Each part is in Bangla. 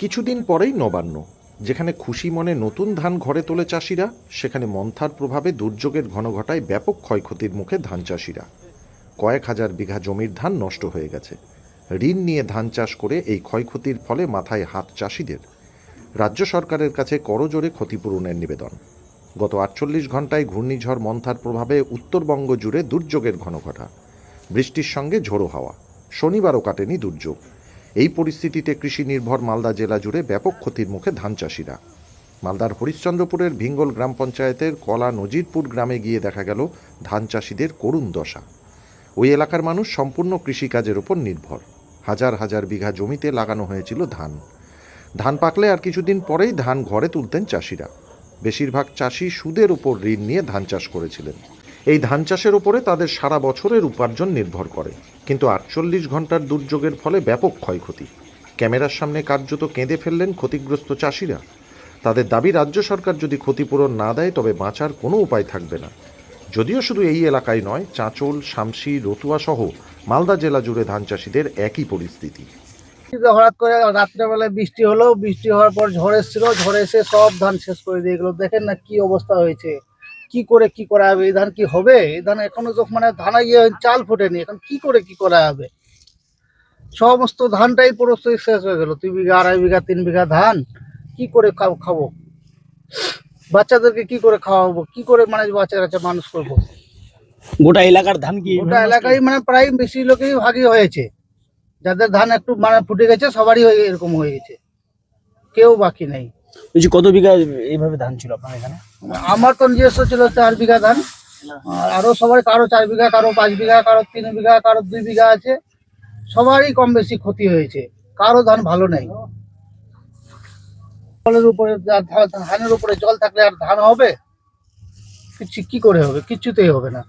কিছুদিন পরেই নবান্ন, যেখানে খুশি মনে নতুন ধান ঘরে তোলে চাষিরা, সেখানে মন্থার প্রভাবে দুর্যোগের ঘন ঘটায় ব্যাপক ক্ষয়ক্ষতির মুখে ধান চাষিরা। কয়েক হাজার বিঘা জমির ধান নষ্ট হয়ে গেছে। ঋণ নিয়ে ধান চাষ করে এই ক্ষয়ক্ষতির ফলে মাথায় হাত চাষিদের। রাজ্য সরকারের কাছে করজোরে ক্ষতিপূরণের নিবেদন। গত আটচল্লিশ ঘন্টায় ঘূর্ণিঝড় মন্থার প্রভাবে উত্তরবঙ্গ জুড়ে দুর্যোগের ঘনঘটা। বৃষ্টির সঙ্গে ঝোড়ো হাওয়া। শনিবারও কাটেনি দুর্যোগ। এই পরিস্থিতিতে কৃষি নির্ভর মালদা জেলা জুড়ে ব্যাপক ক্ষতির মুখে ধান চাষিরা। মালদার হরিশ্চন্দ্রপুরের ভিঙ্গল গ্রাম পঞ্চায়েতের কলা নজিরপুর গ্রামে গিয়ে দেখা গেল ধান চাষিদের করুণ দশা। ওই এলাকার মানুষ সম্পূর্ণ কৃষিকাজের উপর নির্ভর। হাজার হাজার বিঘা জমিতে লাগানো হয়েছিল ধান। ধান পাকলে আর কিছুদিন পরেই ধান ঘরে তুলতেন চাষিরা। বেশিরভাগ চাষি সুদের উপর ঋণ নিয়ে ধান চাষ করেছিলেন। এই ধান চাষের উপরে তাদের সারা বছরের উপার্জন নির্ভর করে। কিন্তু আটচল্লিশ ঘণ্টার দুর্যোগের ফলে ব্যাপক ক্ষয়ক্ষতি। ক্যামেরার সামনে কার্যত কেঁদে ফেললেন ক্ষতিগ্রস্ত চাষিরা। তাদের দাবি, রাজ্য সরকার যদি ক্ষতিপূরণ না দেয়, তবে বাঁচার কোনো উপায় থাকবে না। যদিও শুধু এই এলাকায় নয়, চাঁচল, শামসি, রতুয়া সহ মালদা জেলা জুড়ে ধান চাষিদের একই পরিস্থিতি। হঠাৎ করে রাত্রেবেলায় বৃষ্টি হলো। বৃষ্টি হওয়ার পর ঝড় এসেছিল। ঝড় এসে সব ধান শেষ করে দিয়ে গেলো। দেখেন না কি অবস্থা হয়েছে। কি করে কি করা হবে? এই ধান কি হবে? এই ধান এখনও তো মানে ধানা গিয়ে চাল ফোটেনি এখন কি করে কি করা হবে? সমস্ত ধানটাই পুরো শেষ হয়ে গেল। দুই বিঘা আড়াই বিঘা তিন বিঘা ধান কি করে খাব- বাচ্চাদেরকে কি করে খাওয়াবো? কি করে মানে বাচ্চা কাচ্চা মানুষ করব? গোটা এলাকার ধান কি? গোটা এলাকায় মানে প্রায় বেশি লোকই ভাগই হয়েছে। যাদের ধান একটু মানে ফুটে গেছে সবারই এরকম হয়ে গেছে। কেউ বাকি নেই। বলছি, কত বিঘা এইভাবে ধান ছিল আপনার এখানে? আমার তো নিজস্ব ছিল চার বিঘা ধান। আর সবাই কারও চার বিঘা, কারও পাঁচ বিঘা, কারও তিন বিঘা, কারও দুই বিঘা আছে। সবারই কম বেশি ক্ষতি হয়েছে। কারও ধান ভালো নেই। জলের উপরে ধানের উপরে জল থাকলে আর ধান হবে? কিছু কি করে হবে? কিছুতেই হবে না।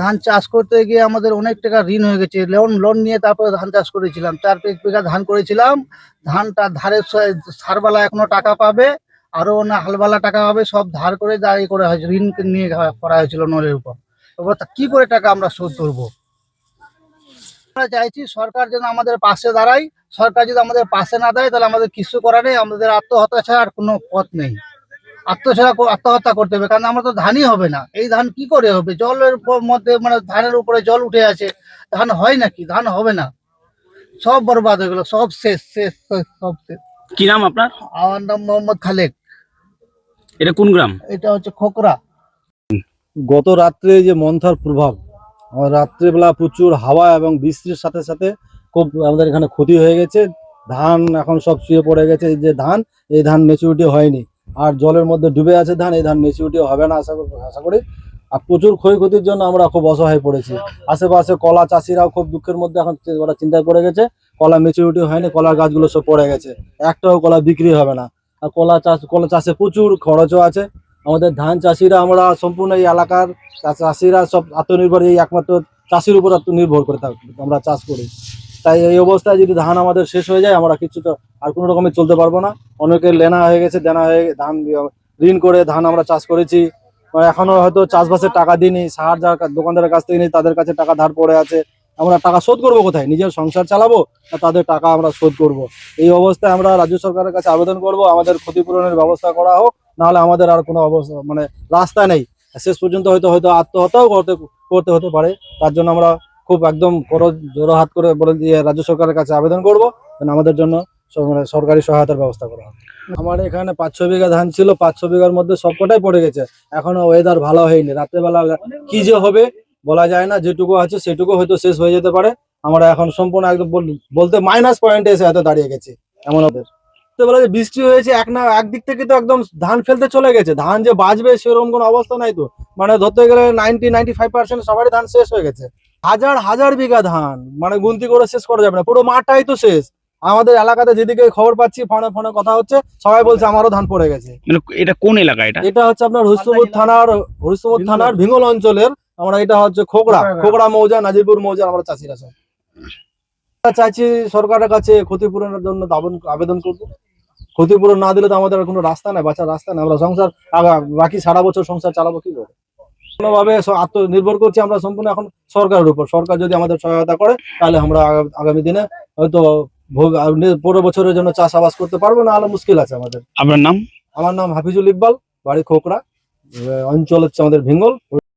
ধান চাষ করতে গিয়ে আমাদের অনেক টাকা ঋণ হয়ে গেছে। লোন লোন নিয়ে তারপরে ধান চাষ করেছিলাম। চার পাঁচ বিঘা ধান করেছিলাম। ধানটা ধারের সারবালা এখনও টাকা পাবে। আরও না হালবালা টাকা পাবে সব ধার করে দাঁড়িয়ে করা হয়েছে, ঋণ নিয়ে করা হয়েছিল নলের উপর। কি করে টাকা আমরা শোধ করব? আমরা চাইছি সরকার যেন আমাদের পাশে দাঁড়ায়। সরকার যদি আমাদের পাশে না দাঁড়ায়, তাহলে আমাদের কিছু করা নেই। আমাদের আত্মহত্যা ছাড়া আর কোনো পথ নেই। আত্মছাড়া আত্মহত্যা করতে হবে কারণ আমরা তো ধানই হবে না। এই ধান কি করে হবে? জলের মধ্যে মানে ধানের উপরে জল উঠে আছে ধান হয় নাকি? ধান হবে না। সব বরবাদ হয়ে গেল সব শেষ শেষ শেষ, সব শেষ। কি নাম আপনার? আমার নাম মোহাম্মদ খালেক। এটা কোন গ্রাম? এটা হচ্ছে খোকরা। গত রাত্রে যে মন্থার প্রভাব রাত্রেবেলা প্রচুর হাওয়া এবং বৃষ্টির সাথে সাথে খুব আমাদের এখানে ক্ষতি হয়ে গেছে। ধান এখন সব শুয়ে পড়ে গেছে যে ধান এই ধান মেচুরিটি হয়নি। আর জলের মধ্যে ডুবে আছে ধান, এই ধান মেচুরিটি হবে না, আশা করি আশা করি। আর প্রচুর ক্ষয়ক্ষতির জন্য আমরা খুব অসহায় পড়েছি। আশেপাশে কলা চাষিরাও খুব দুঃখের মধ্যে এখন ওরা চিন্তায় পড়ে গেছে, কলা মেচিউরিটি হয়নি, কলার গাছগুলো সব পড়ে গেছে। একটাও কলা বিক্রি হবে না। আর কলা চাষ, কলা চাষে প্রচুর খরচও আছে। আমাদের ধান চাষিরা আমরা সম্পূর্ণ এই এলাকার চাষিরা সব আত্মনির্ভর, এই একমাত্র চাষির উপর আত্মনির্ভর করে থাকি আমরা চাষ করি। তাই এই অবস্থায় যদি ধান আমাদের শেষ হয়ে যায়, আমরা কিছু তো আর কোনো রকমের চলতে পারব না। অনেকের লেনা হয়ে গেছে, দেনা হয়ে ধান ঋণ করে ধান আমরা চাষ করেছি। মানে এখনও হয়তো চাষবাসের টাকা দিইনি, সার যার দোকানদারের কাছ থেকে নিই তাদের কাছে টাকা ধার পড়ে আছে। আমরা টাকা শোধ করব কোথায়? নিজের সংসার চালাবো না তাদের টাকা আমরা শোধ করব? এই অবস্থায় আমরা রাজ্য সরকারের কাছে আবেদন করব, আমাদের ক্ষতিপূরণের ব্যবস্থা করা হোক, নাহলে আমাদের আর কোনো অবস্থা মানে রাস্তা নেই। শেষ পর্যন্ত হয়তো হয়তো আত্মহত্যাও করতে করতে হতে পারে। তার জন্য আমরা খুব একদম বড় জোড়ো হাত করে বলে দিয়ে রাজ্য সরকারের কাছে আবেদন করব। যেন আমাদের জন্য মানে সরকারি সহায়তার ব্যবস্থা করা আমার এখানে পাঁচ ছ বিঘা ধান ছিল পাঁচ ছ বিঘার মধ্যে সবকটাই পড়ে গেছে। এখনও ওয়েদার ভালো হয়নি। রাত্রেবেলা কি যে হবে বলা যায় না, যেটুকু আছে সেটুকু হয়তো শেষ হয়ে যেতে পারে। আমরা এখন সম্পূর্ণ একদম বল- বলতে মাইনাস পয়েন্টে এসে এত দাঁড়িয়ে গেছে। এমন ওদের রাত্রেবেলা যে বৃষ্টি হয়েছে, এক না একদিক থেকে তো একদম ধান ফেলতে চলে গেছে। ধান যে বাঁচবে সেরকম কোনো অবস্থা নাই তো। মানে ধরতে গেলে নাইনটি নাইনটি ফাইভ পার্সেন্ট সবারই ধান শেষ হয়ে গেছে। হাজার হাজার বিঘা ধান। মানে গুনতি করে শেষ করা যাবে না। পুরো মাঠটাই তো শেষ। আমাদের এলাকাতে যেদিকে খবর পাচ্ছি ফোনে ফোনে কথা হচ্ছে সবাই বলছে আমারও ধান পড়ে গেছে। মানে এটা কোন এলাকা এটা? এটা হচ্ছে আপনার হরিশ্চন্দ্রপুর থানার হরিশ্চন্দ্রপুর থানার ভিঙ্গল অঞ্চলের আমরা এটা হচ্ছে খোকড়া খোকড়া মৌজা নাজিরপুর মৌজা আমরা চাষিরা সব। চাইছি সরকারের কাছে ক্ষতিপূরণের জন্য আবেদন আবেদন করব। ক্ষতিপূরণ না দিলে তো আমাদের কোনো রাস্তা নাই বাঁচার রাস্তা নাই। আমরা সংসার বাকি সারা বছর সংসার চালাবো কি করে? কোনোভাবে আত্মনির্ভর করছি আমরা সম্পূর্ণ এখন সরকারের উপর। সরকার যদি আমাদের সহায়তা করে তাহলে আমরা আগামী দিনে হয়তো নে- বছরের জন্য চাষাবাস করতে পারব না হলে মুশকিল আছে আমাদের। আপনার নাম? আমার নাম হাফিজুল ইকবাল বাড়ি খোকরা অঞ্চল হচ্ছে আমাদের ভিঙ্গল।